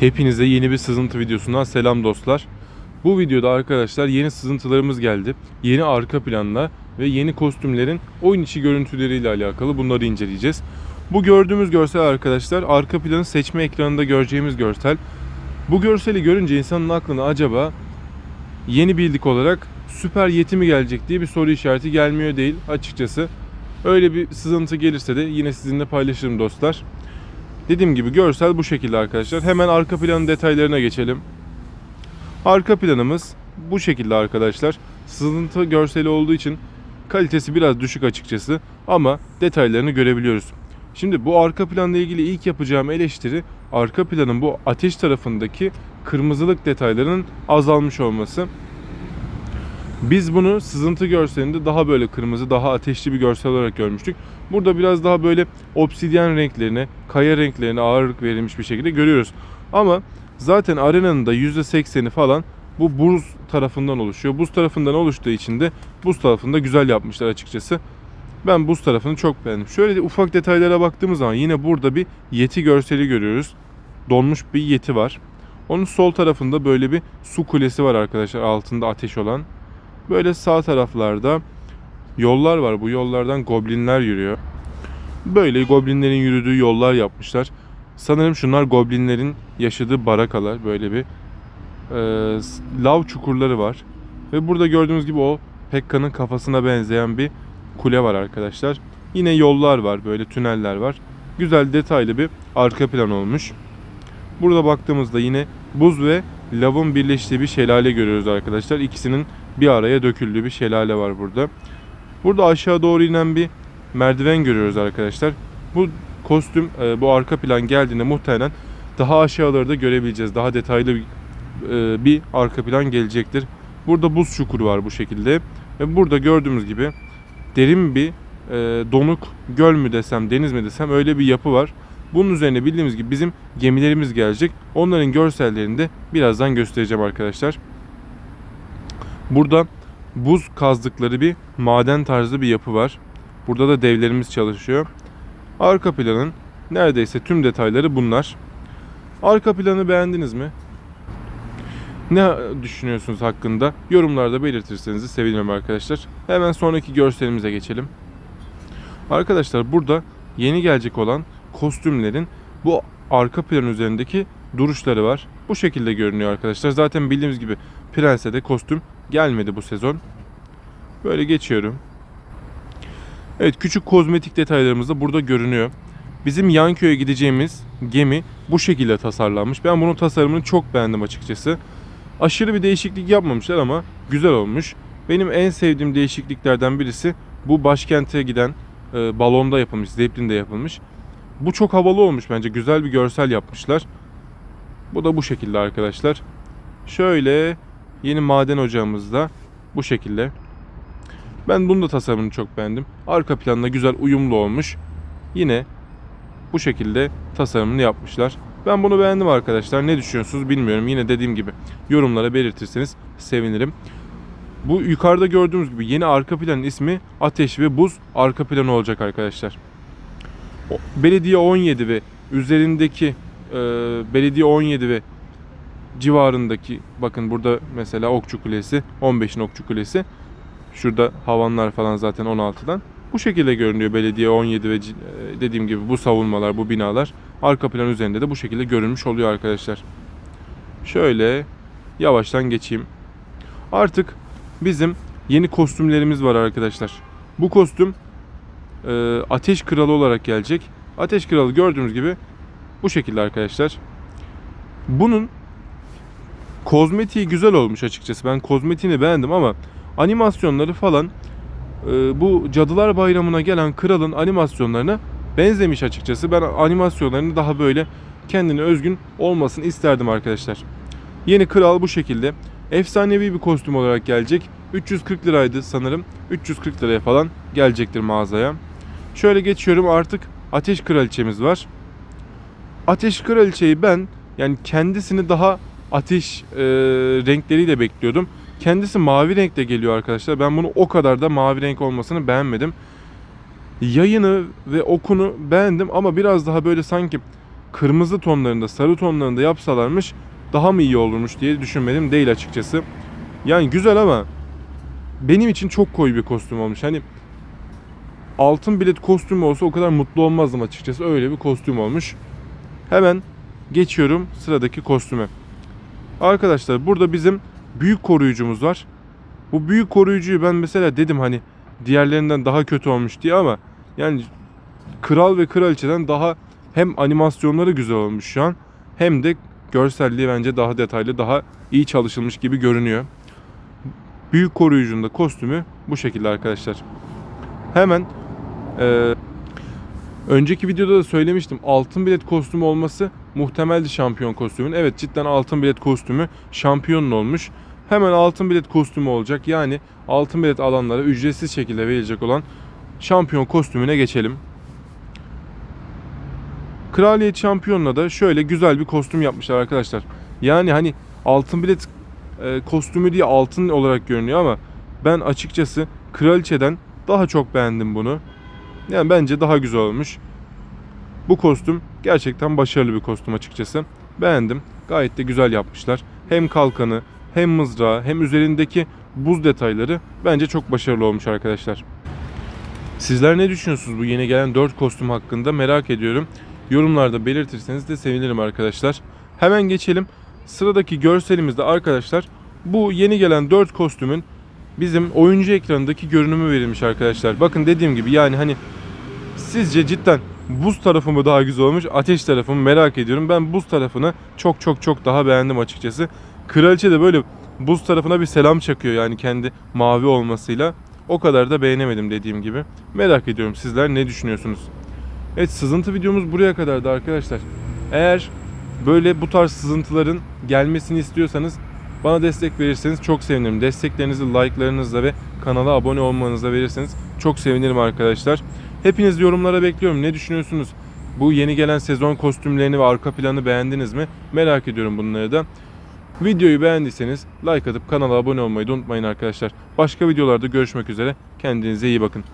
Hepinize yeni bir sızıntı videosundan selam dostlar. Bu videoda arkadaşlar yeni sızıntılarımız geldi. Yeni arka planla ve yeni kostümlerin oyun içi görüntüleriyle alakalı bunları inceleyeceğiz. Bu gördüğümüz görsel arkadaşlar arka planı seçme ekranında göreceğimiz görsel. Bu görseli görünce insanın aklına acaba yeni bildik olarak süper yeti mi gelecek diye bir soru işareti gelmiyor değil açıkçası. Öyle bir sızıntı gelirse de yine sizinle paylaşırım dostlar. Dediğim gibi görsel bu şekilde arkadaşlar. Hemen arka planın detaylarına geçelim. Arka planımız bu şekilde arkadaşlar. Sızıntı görseli olduğu için kalitesi biraz düşük açıkçası ama detaylarını görebiliyoruz. Şimdi bu arka planla ilgili ilk yapacağım eleştiri arka planın bu ateş tarafındaki kırmızılık detaylarının azalmış olması. Biz bunu sızıntı görselinde daha böyle kırmızı, daha ateşli bir görsel olarak görmüştük. Burada biraz daha böyle obsidyen renklerine, kaya renklerine ağırlık verilmiş bir şekilde görüyoruz. Ama zaten arenanın da %80'i falan bu buz tarafından oluşuyor. Buz tarafından oluştuğu için de buz tarafında güzel yapmışlar açıkçası. Ben buz tarafını çok beğendim. Şöyle de ufak detaylara baktığımız zaman yine burada bir yeti görseli görüyoruz. Donmuş bir yeti var. Onun sol tarafında böyle bir su kulesi var arkadaşlar altında ateş olan. Böyle sağ taraflarda yollar var. Bu yollardan goblinler yürüyor. Böyle goblinlerin yürüdüğü yollar yapmışlar. Sanırım şunlar goblinlerin yaşadığı barakalar. Böyle bir e, lav çukurları var. Ve burada gördüğünüz gibi o Pekka'nın kafasına benzeyen bir kule var arkadaşlar. Yine yollar var. Böyle tüneller var. Güzel detaylı bir arka plan olmuş. Burada baktığımızda yine buz ve lavın birleştiği bir şelale görüyoruz arkadaşlar. İkisinin bir araya döküldüğü bir şelale var burada. Burada aşağı doğru inen bir merdiven görüyoruz arkadaşlar. Bu kostüm e, bu arka plan geldiğinde muhtemelen daha aşağıları da görebileceğiz. Daha detaylı bir, e, bir arka plan gelecektir. Burada buz çukuru var bu şekilde. Ve burada gördüğümüz gibi derin bir e, donuk göl mü desem deniz mi desem öyle bir yapı var. Bunun üzerine bildiğimiz gibi bizim gemilerimiz gelecek. Onların görsellerini de birazdan göstereceğim arkadaşlar. Burada buz kazdıkları bir maden tarzı bir yapı var. Burada da devlerimiz çalışıyor. Arka planın neredeyse tüm detayları bunlar. Arka planı beğendiniz mi? Ne düşünüyorsunuz hakkında? Yorumlarda belirtirseniz sevinirim arkadaşlar. Hemen sonraki görselimize geçelim. Arkadaşlar burada yeni gelecek olan kostümlerin bu arka plan üzerindeki duruşları var. Bu şekilde görünüyor arkadaşlar. Zaten bildiğimiz gibi Prens'e de kostüm gelmedi bu sezon. Böyle geçiyorum. Evet küçük kozmetik detaylarımız da burada görünüyor. Bizim yan köye gideceğimiz gemi bu şekilde tasarlanmış. Ben bunun tasarımını çok beğendim açıkçası. Aşırı bir değişiklik yapmamışlar ama güzel olmuş. Benim en sevdiğim değişikliklerden birisi bu başkente giden e, balonda yapılmış, Zeppelin'de yapılmış. Bu çok havalı olmuş bence. Güzel bir görsel yapmışlar. Bu da bu şekilde arkadaşlar. Şöyle yeni maden ocağımız da bu şekilde. Ben bunun da tasarımını çok beğendim. Arka planla güzel uyumlu olmuş. Yine bu şekilde tasarımını yapmışlar. Ben bunu beğendim arkadaşlar. Ne düşünüyorsunuz bilmiyorum. Yine dediğim gibi yorumlara belirtirseniz sevinirim. Bu yukarıda gördüğümüz gibi yeni arka planın ismi Ateş ve Buz arka planı olacak arkadaşlar. Belediye 17 ve üzerindeki e, Belediye 17 ve civarındaki bakın burada mesela Okçu Kulesi 15'in Okçu Kulesi şurada havanlar falan zaten 16'dan bu şekilde görünüyor belediye 17 ve e, dediğim gibi bu savunmalar bu binalar arka plan üzerinde de bu şekilde görünmüş oluyor arkadaşlar. Şöyle yavaştan geçeyim. Artık bizim yeni kostümlerimiz var arkadaşlar. Bu kostüm e, Ateş Kralı olarak gelecek. Ateş Kralı gördüğünüz gibi bu şekilde arkadaşlar. Bunun kozmetiği güzel olmuş açıkçası. Ben kozmetiğini beğendim ama animasyonları falan e, bu Cadılar Bayramı'na gelen kralın animasyonlarına benzemiş açıkçası. Ben animasyonlarını daha böyle kendine özgün olmasını isterdim arkadaşlar. Yeni kral bu şekilde. Efsanevi bir kostüm olarak gelecek. 340 liraydı sanırım. 340 liraya falan gelecektir mağazaya. Şöyle geçiyorum artık Ateş Kraliçemiz var. Ateş Kraliçeyi ben yani kendisini daha ateş e, renkleriyle bekliyordum. Kendisi mavi renkte geliyor arkadaşlar. Ben bunu o kadar da mavi renk olmasını beğenmedim. Yayını ve okunu beğendim ama biraz daha böyle sanki kırmızı tonlarında, sarı tonlarında yapsalarmış daha mı iyi olurmuş diye düşünmedim değil açıkçası. Yani güzel ama benim için çok koyu bir kostüm olmuş. Hani altın bilet kostümü olsa o kadar mutlu olmazdım açıkçası. Öyle bir kostüm olmuş. Hemen geçiyorum sıradaki kostüme. Arkadaşlar burada bizim büyük koruyucumuz var. Bu büyük koruyucuyu ben mesela dedim hani diğerlerinden daha kötü olmuş diye ama yani kral ve kraliçeden daha hem animasyonları güzel olmuş şu an hem de görselliği bence daha detaylı, daha iyi çalışılmış gibi görünüyor. Büyük koruyucunun da kostümü bu şekilde arkadaşlar. Hemen eee, önceki videoda da söylemiştim. Altın bilet kostümü olması muhtemeldi şampiyon kostümün. Evet cidden altın bilet kostümü şampiyonun olmuş. Hemen altın bilet kostümü olacak. Yani altın bilet alanlara ücretsiz şekilde verilecek olan şampiyon kostümüne geçelim. Kraliyet şampiyonuna da şöyle güzel bir kostüm yapmışlar arkadaşlar. Yani hani altın bilet e, kostümü diye altın olarak görünüyor ama ben açıkçası kraliçeden daha çok beğendim bunu. Yani bence daha güzel olmuş. Bu kostüm gerçekten başarılı bir kostüm açıkçası. Beğendim. Gayet de güzel yapmışlar. Hem kalkanı, hem mızrağı, hem üzerindeki buz detayları bence çok başarılı olmuş arkadaşlar. Sizler ne düşünüyorsunuz bu yeni gelen 4 kostüm hakkında merak ediyorum. Yorumlarda belirtirseniz de sevinirim arkadaşlar. Hemen geçelim. Sıradaki görselimizde arkadaşlar bu yeni gelen 4 kostümün bizim oyuncu ekranındaki görünümü verilmiş arkadaşlar. Bakın dediğim gibi yani hani sizce cidden buz tarafı mı daha güzel olmuş ateş tarafı mı merak ediyorum. Ben buz tarafını çok çok çok daha beğendim açıkçası. Kraliçe de böyle buz tarafına bir selam çakıyor yani kendi mavi olmasıyla. O kadar da beğenemedim dediğim gibi. Merak ediyorum sizler ne düşünüyorsunuz? Evet sızıntı videomuz buraya kadardı arkadaşlar. Eğer böyle bu tarz sızıntıların gelmesini istiyorsanız bana destek verirseniz çok sevinirim. Desteklerinizi like'larınızla ve kanala abone olmanızla verirseniz çok sevinirim arkadaşlar. Hepiniz yorumlara bekliyorum. Ne düşünüyorsunuz? Bu yeni gelen sezon kostümlerini ve arka planı beğendiniz mi? Merak ediyorum bunları da. Videoyu beğendiyseniz like atıp kanala abone olmayı da unutmayın arkadaşlar. Başka videolarda görüşmek üzere. Kendinize iyi bakın.